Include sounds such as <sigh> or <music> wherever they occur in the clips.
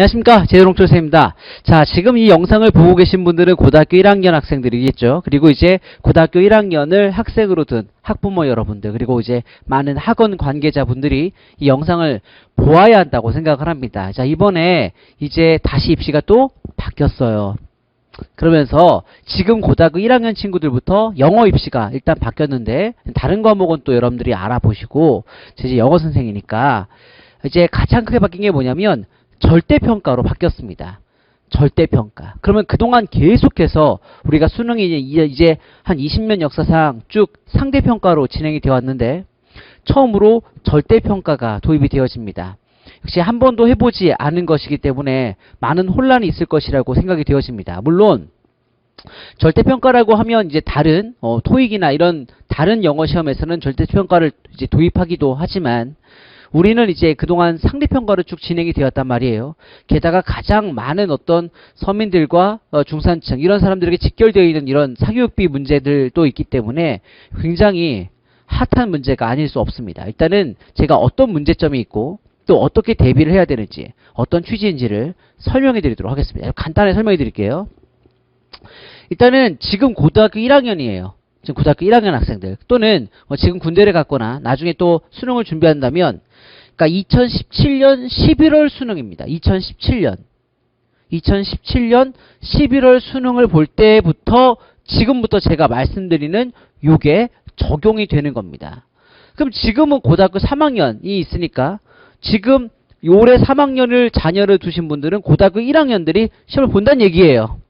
안녕하십니까 제대롱철 선생입니다. 자 지금 이 영상을 보고 계신 분들은 고등학교 1학년 학생들이겠죠. 그리고 이제 고등학교 1학년을 학생으로 둔 학부모 여러분들 그리고 이제 많은 학원 관계자분들이 이 영상을 보아야 한다고 생각을 합니다. 자 이번에 이제 다시 입시가 또 바뀌었어요. 그러면서 지금 고등학교 1학년 친구들부터 영어 입시가 일단 바뀌었는데 다른 과목은 또 여러분들이 알아보시고 저 이제 영어 선생이니까 이제 가장 크게 바뀐 게 뭐냐면 절대평가로 바뀌었습니다. 절대평가. 그러면 그동안 계속해서 우리가 수능이 이제, 한 20년 역사상 쭉 상대평가로 진행이 되어 왔는데 처음으로 절대평가가 도입이 되어집니다. 역시 한 번도 해보지 않은 것이기 때문에 많은 혼란이 있을 것이라고 생각이 되어집니다. 물론 절대평가라고 하면 이제 다른 어, 토익이나 이런 다른 영어 시험에서는 절대평가를 이제 도입하기도 하지만 우리는 이제 그동안 상대평가로 쭉 진행이 되었단 말이에요. 게다가 가장 많은 어떤 서민들과 어, 중산층 이런 사람들에게 직결되어 있는 이런 사교육비 문제들도 있기 때문에 굉장히 핫한 문제가 아닐 수 없습니다. 일단은 제가 어떤 문제점이 있고 또 어떻게 대비를 해야 되는지 어떤 취지인지를 설명해 드리도록 하겠습니다. 간단하게 설명해 드릴게요. 일단은 지금 고등학교 1학년이에요. 지금 고등학교 1학년 학생들 또는 뭐 지금 군대를 갔거나 나중에 또 수능을 준비한다면 그러니까 2017년 11월 수능입니다. 2017년 2017년 11월 수능을 볼 때부터 지금부터 제가 말씀드리는 요게 적용이 되는 겁니다. 그럼 지금은 고등학교 3학년이 있으니까 지금 올해 3학년을 자녀를 두신 분들은 고등학교 1학년들이 시험을 본다는 얘기예요.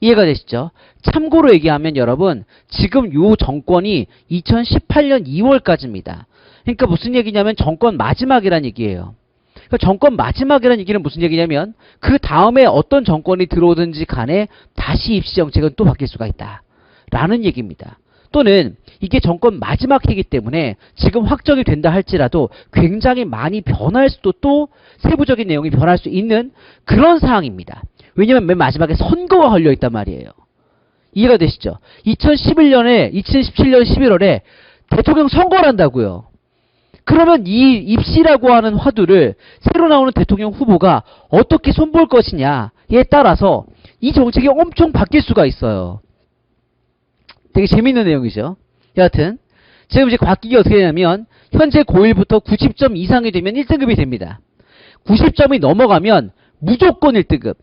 이해가 되시죠? 참고로 얘기하면 여러분 지금 요 정권이 2018년 2월까지입니다. 그러니까 무슨 얘기냐면 정권 마지막이란 얘기예요. 그러니까 정권 마지막이라는 얘기는 무슨 얘기냐면 그 다음에 어떤 정권이 들어오든지 간에 다시 입시 정책은 또 바뀔 수가 있다. 라는 얘기입니다. 또는 이게 정권 마지막 해기 때문에 지금 확정이 된다 할지라도 굉장히 많이 변할 수도 또 세부적인 내용이 변할 수 있는 그런 상황입니다. 왜냐면 맨 마지막에 선거가 걸려 있단 말이에요. 이해가 되시죠? 2011년에 2017년 11월에 대통령 선거를 한다고요. 그러면 이 입시라고 하는 화두를 새로 나오는 대통령 후보가 어떻게 손볼 것이냐에 따라서 이 정책이 엄청 바뀔 수가 있어요. 되게 재밌는 내용이죠. 여하튼 지금 이제 바뀌기 어떻게 되냐면 현재 고1부터 90점 이상이 되면 1등급이 됩니다. 90점이 넘어가면 무조건 1등급,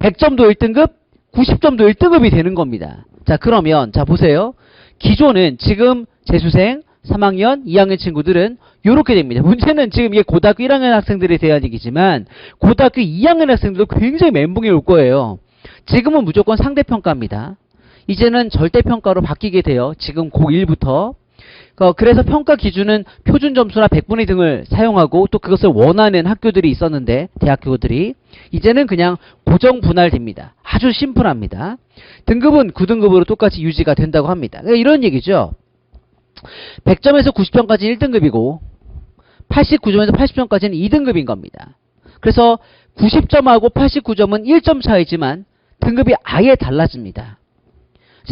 100점도 1등급, 90점도 1등급이 되는 겁니다. 자 그러면 자 보세요. 기존은 지금 재수생 3학년, 2학년 친구들은 이렇게 됩니다. 문제는 지금 이게 고등학교 1학년 학생들에 대한 얘기지만 고등학교 2학년 학생들도 굉장히 멘붕이 올 거예요. 지금은 무조건 상대평가입니다. 이제는 절대평가로 바뀌게 돼요. 지금 고1부터. 어, 그래서 평가 기준은 표준 점수나 100분의 등을 사용하고 또 그것을 원하는 학교들이 있었는데 대학교들이 이제는 그냥 고정 분할됩니다. 아주 심플합니다. 등급은 9등급으로 똑같이 유지가 된다고 합니다. 그러니까 이런 얘기죠. 100점에서 90점까지는 1등급이고 89점에서 80점까지는 2등급인 겁니다. 그래서 90점하고 89점은 1점 차이지만 등급이 아예 달라집니다.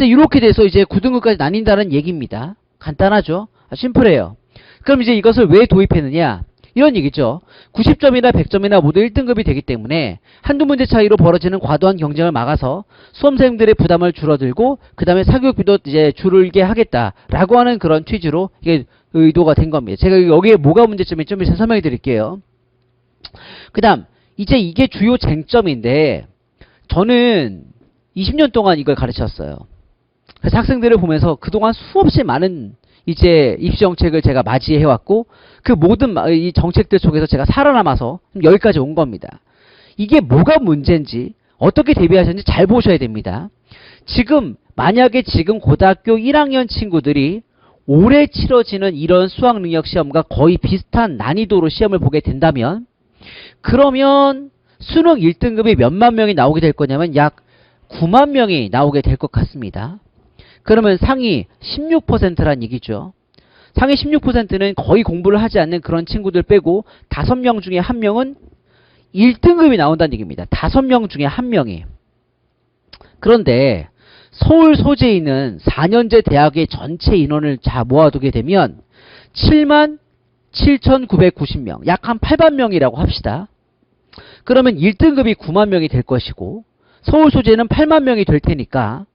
이렇게 돼서 이제 9등급까지 나뉜다는 얘기입니다. 간단하죠? 아, 심플해요. 그럼 이제 이것을 왜 도입했느냐? 이런 얘기죠. 90점이나 100점이나 모두 1등급이 되기 때문에 한두 문제 차이로 벌어지는 과도한 경쟁을 막아서 수험생들의 부담을 줄어들고 그 다음에 사교육비도 이제 줄게 하겠다라고 하는 그런 취지로 이게 의도가 된 겁니다. 제가 여기에 뭐가 문제점인지 좀 설명해 드릴게요. 그 다음 이제 이게 주요 쟁점인데 저는 20년 동안 이걸 가르쳤어요. 그래서 학생들을 보면서 그동안 수없이 많은 이제 입시 정책을 제가 맞이해 왔고 그 모든 마- 이 정책들 속에서 제가 살아남아서 여기까지 온 겁니다. 이게 뭐가 문제인지 어떻게 대비하셨는지 잘 보셔야 됩니다. 지금 만약에 지금 고등학교 1학년 친구들이 올해 치러지는 이런 수학 능력 시험과 거의 비슷한 난이도로 시험을 보게 된다면 그러면 수능 1등급이 몇만 명이 나오게 될 거냐면 약 9만 명이 나오게 될 것 같습니다. 그러면 상위 16%란 얘기죠. 상위 16%는 거의 공부를 하지 않는 그런 친구들 빼고 5명 중에 1명은 1등급이 나온다는 얘기입니다. 5명 중에 1명이. 그런데 서울 소재에 있는 4년제 대학의 전체 인원을 자 모아두게 되면 7만 7,990명, 약 한 8만 명이라고 합시다. 그러면 1등급이 9만 명이 될 것이고 서울 소재는 8만 명이 될 테니까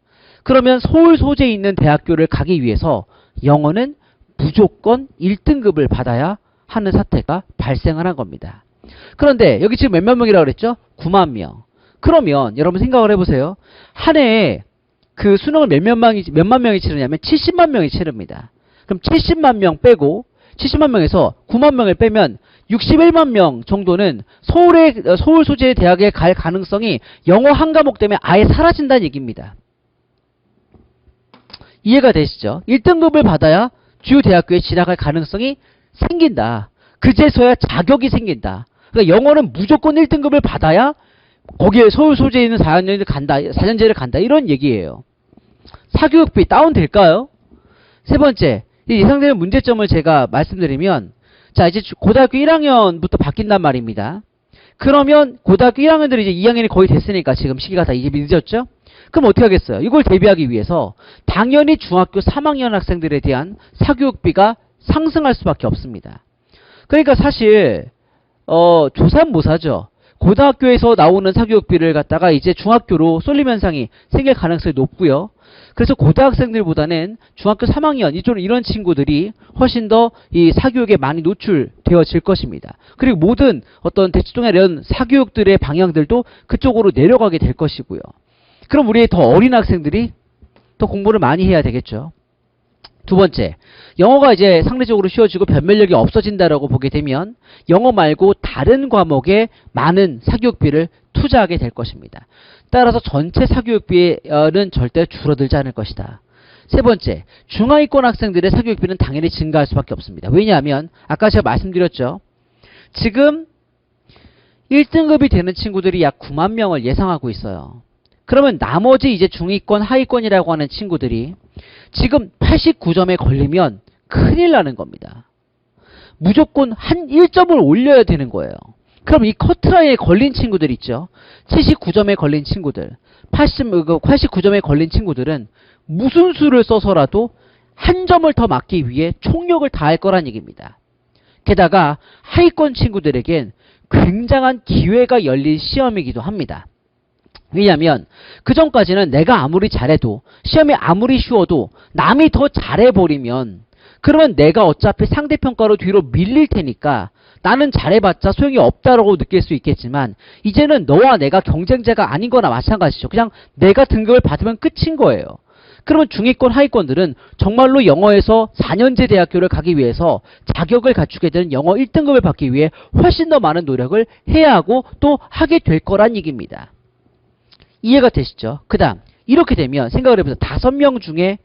그러면 서울 소재에 있는 대학교를 가기 위해서 영어는 무조건 1등급을 받아야 하는 사태가 발생을 한 겁니다. 그런데 여기 지금 몇만 명이라고 그랬죠? 9만 명. 그러면 여러분 생각을 해보세요. 한 해에 그 수능을 몇몇 명이, 몇만 명이 치르냐면 70만 명이 치릅니다. 그럼 70만 명 빼고 70만 명에서 9만 명을 빼면 61만 명 정도는 서울의 어, 서울 소재의 대학에 갈 가능성이 영어 한 과목 때문에 아예 사라진다는 얘기입니다. 이해가 되시죠? 1등급을 받아야 주요 대학교에 진학할 가능성이 생긴다. 그제서야 자격이 생긴다. 그러니까 영어는 무조건 1등급을 받아야 거기에 서울 소재에 있는 4년제를 간다, 4년제를 간다. 이런 얘기예요. 사교육비 다운될까요? 세 번째, 이 예상되는 문제점을 제가 말씀드리면, 자, 이제 주- 고등학교 1학년부터 바뀐단 말입니다. 그러면 고등학교 1학년들이 이제 2학년이 거의 됐으니까 지금 시기가 다 이제 늦었죠? 그럼 어떻게 하겠어요? 이걸 대비하기 위해서 당연히 중학교 3학년 학생들에 대한 사교육비가 상승할 수밖에 없습니다. 그러니까 사실 어 조삼모사죠. 고등학교에서 나오는 사교육비를 갖다가 이제 중학교로 쏠림 현상이 생길 가능성이 높고요. 그래서 고등학생들보다는 중학교 3학년 이쪽 이런 친구들이 훨씬 더 이 사교육에 많이 노출되어질 것입니다. 그리고 모든 어떤 대치동의 이런 사교육들의 방향들도 그쪽으로 내려가게 될 것이고요. 그럼 우리 더 어린 학생들이 더 공부를 많이 해야 되겠죠. 두 번째, 영어가 이제 상대적으로 쉬워지고 변별력이 없어진다라고 보게 되면 영어 말고 다른 과목에 많은 사교육비를 투자하게 될 것입니다. 따라서 전체 사교육비는 절대 줄어들지 않을 것이다. 세 번째, 중하위권 학생들의 사교육비는 당연히 증가할 수밖에 없습니다. 왜냐하면 아까 제가 말씀드렸죠. 지금 1등급이 되는 친구들이 약 9만 명을 예상하고 있어요. 그러면 나머지 이제 중위권, 하위권이라고 하는 친구들이 지금 89점에 걸리면 큰일 나는 겁니다. 무조건 한 1점을 올려야 되는 거예요. 그럼 이 커트라인에 걸린 친구들 있죠. 79점에 걸린 친구들, 80, 89점에 걸린 친구들은 무슨 수를 써서라도 한 점을 더 맞기 위해 총력을 다할 거란 얘기입니다. 게다가 하위권 친구들에겐 굉장한 기회가 열릴 시험이기도 합니다. 왜냐하면 그 전까지는 내가 아무리 잘해도 시험이 아무리 쉬워도 남이 더 잘해버리면 그러면 내가 어차피 상대평가로 뒤로 밀릴 테니까 나는 잘해봤자 소용이 없다라고 느낄 수 있겠지만 이제는 너와 내가 경쟁자가 아닌 거나 마찬가지죠. 그냥 내가 등급을 받으면 끝인 거예요. 그러면 중위권 하위권들은 정말로 영어에서 4년제 대학교를 가기 위해서 자격을 갖추게 되는 영어 1등급을 받기 위해 훨씬 더 많은 노력을 해야 하고 또 하게 될 거란 얘기입니다. 이해가 되시죠? 그 다음 이렇게 되면 생각을 해보세요. 다섯 명 중에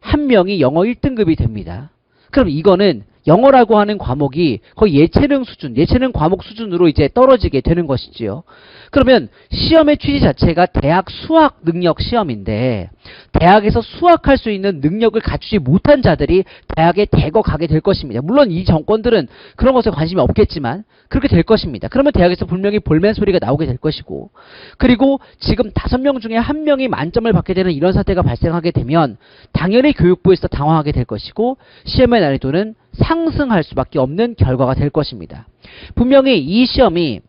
한 명이 영어 1등급이 됩니다. 그럼 이거는 영어라고 하는 과목이 거의 예체능 수준, 예체능 과목 수준으로 이제 떨어지게 되는 것이지요. 그러면 시험의 취지 자체가 대학 수학 능력 시험인데 대학에서 수학할 수 있는 능력을 갖추지 못한 자들이 대학에 대거 가게 될 것입니다. 물론 이 정권들은 그런 것에 관심이 없겠지만 그렇게 될 것입니다. 그러면 대학에서 분명히 볼멘 소리가 나오게 될 것이고 그리고 지금 다섯 명 중에 한 명이 만점을 받게 되는 이런 사태가 발생하게 되면 당연히 교육부에서 당황하게 될 것이고 시험의 난이도는 상승할 수밖에 없는 결과가 될 것입니다. 분명히 이 시험이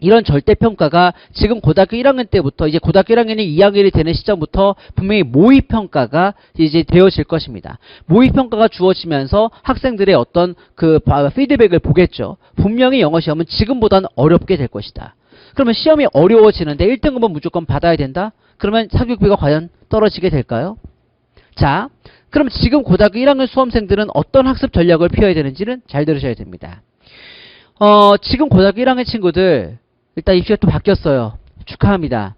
이런 절대평가가 지금 고등학교 1학년 때부터 이제 고등학교 1학년이 2학년이 되는 시점부터 분명히 모의평가가 이제 되어질 것입니다. 모의평가가 주어지면서 학생들의 어떤 그 바- 피드백을 보겠죠. 분명히 영어 시험은 지금보다는 어렵게 될 것이다. 그러면 시험이 어려워지는데 1등급은 무조건 받아야 된다? 그러면 사교육비가 과연 떨어지게 될까요? 자, 그럼 지금 고등학교 1학년 수험생들은 어떤 학습 전략을 피워야 되는지는 잘 들으셔야 됩니다. 어, 지금 고등학교 1학년 친구들 일단 입시가 또 바뀌었어요. 축하합니다.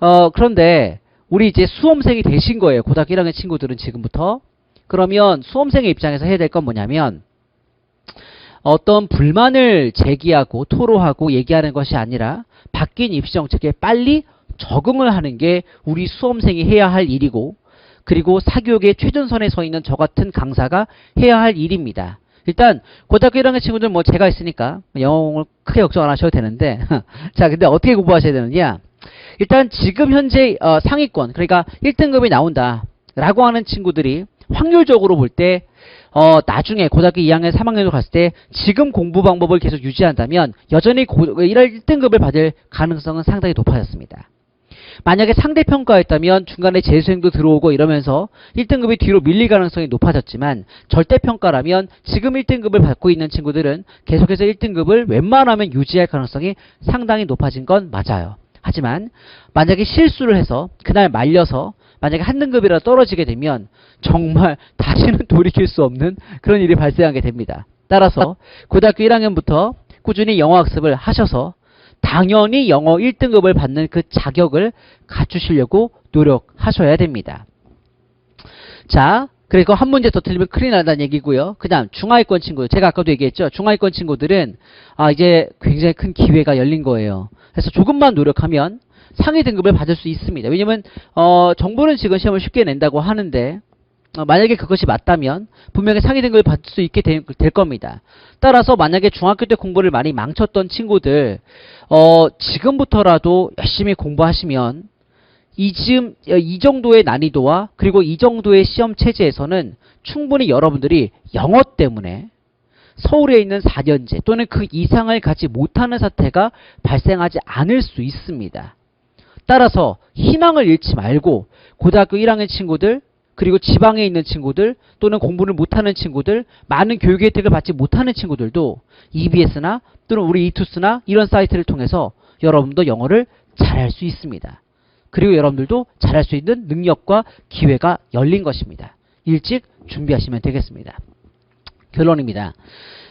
어, 그런데 우리 이제 수험생이 되신 거예요. 고등학교 1학년 친구들은 지금부터. 그러면 수험생의 입장에서 해야 될 건 뭐냐면 어떤 불만을 제기하고 토로하고 얘기하는 것이 아니라 바뀐 입시 정책에 빨리 적응을 하는 게 우리 수험생이 해야 할 일이고 그리고 사교육의 최전선에 서 있는 저 같은 강사가 해야 할 일입니다. 일단 고등학교 1학년 친구들 뭐 제가 있으니까 영어를 크게 걱정 안 하셔도 되는데 <laughs> 자 근데 어떻게 공부하셔야 되느냐 일단 지금 현재 어, 상위권 그러니까 1등급이 나온다 라고 하는 친구들이 확률적으로 볼때 어, 나중에 고등학교 2학년, 3학년으로 갔을 때 지금 공부 방법을 계속 유지한다면 여전히 고, 1월 1등급을 받을 가능성은 상당히 높아졌습니다. 만약에 상대 평가였다면 중간에 재수행도 들어오고 이러면서 1등급이 뒤로 밀릴 가능성이 높아졌지만 절대 평가라면 지금 1등급을 받고 있는 친구들은 계속해서 1등급을 웬만하면 유지할 가능성이 상당히 높아진 건 맞아요. 하지만 만약에 실수를 해서 그날 말려서 만약에 한 등급이라 떨어지게 되면 정말 <laughs> 다시는 돌이킬 수 없는 그런 일이 발생하게 됩니다. 따라서 고등학교 1학년부터 꾸준히 영어 학습을 하셔서 당연히 영어 1등급을 받는 그 자격을 갖추시려고 노력하셔야 됩니다. 자, 그리고 한 문제 더 틀리면 큰일 난다는 얘기고요. 그 다음 중하위권 친구, 제가 아까도 얘기했죠. 중하위권 친구들은 아 이제 굉장히 큰 기회가 열린 거예요. 그래서 조금만 노력하면 상위 등급을 받을 수 있습니다. 왜냐면 어, 정부는 지금 시험을 쉽게 낸다고 하는데 어, 만약에 그것이 맞다면 분명히 상위 등급을 받을 수 있게 되- 될 겁니다. 따라서 만약에 중학교 때 공부를 많이 망쳤던 친구들 어, 지금부터라도 열심히 공부하시면 이 지금 어, 이 정도의 난이도와 그리고 이 정도의 시험 체제에서는 충분히 여러분들이 영어 때문에 서울에 있는 4년제 또는 그 이상을 갖지 못하는 사태가 발생하지 않을 수 있습니다. 따라서 희망을 잃지 말고 고등학교 1학년 친구들 그리고 지방에 있는 친구들 또는 공부를 못하는 친구들 많은 교육 혜택을 받지 못하는 친구들도 EBS나 또는 우리 이투스나 이런 사이트를 통해서 여러분도 영어를 잘할 수 있습니다. 그리고 여러분들도 잘할 수 있는 능력과 기회가 열린 것입니다. 일찍 준비하시면 되겠습니다. 결론입니다.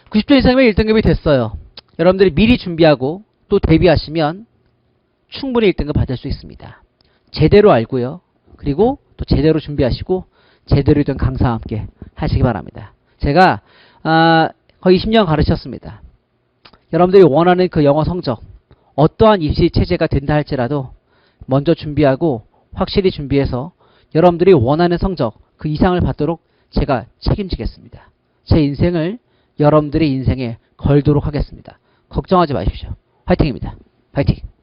90점 이상이면 1등급이 됐어요. 여러분들이 미리 준비하고 또 대비하시면 충분히 1등급 받을 수 있습니다. 제대로 알고요. 그리고 또 제대로 준비하시고 제대로 된 강사와 함께 하시기 바랍니다. 제가 아, 거의 20년 가르쳤습니다. 여러분들이 원하는 그 영어 성적 어떠한 입시 체제가 된다 할지라도 먼저 준비하고 확실히 준비해서 여러분들이 원하는 성적 그 이상을 받도록 제가 책임지겠습니다. 제 인생을 여러분들의 인생에 걸도록 하겠습니다. 걱정하지 마십시오. 화이팅입니다. 화이팅!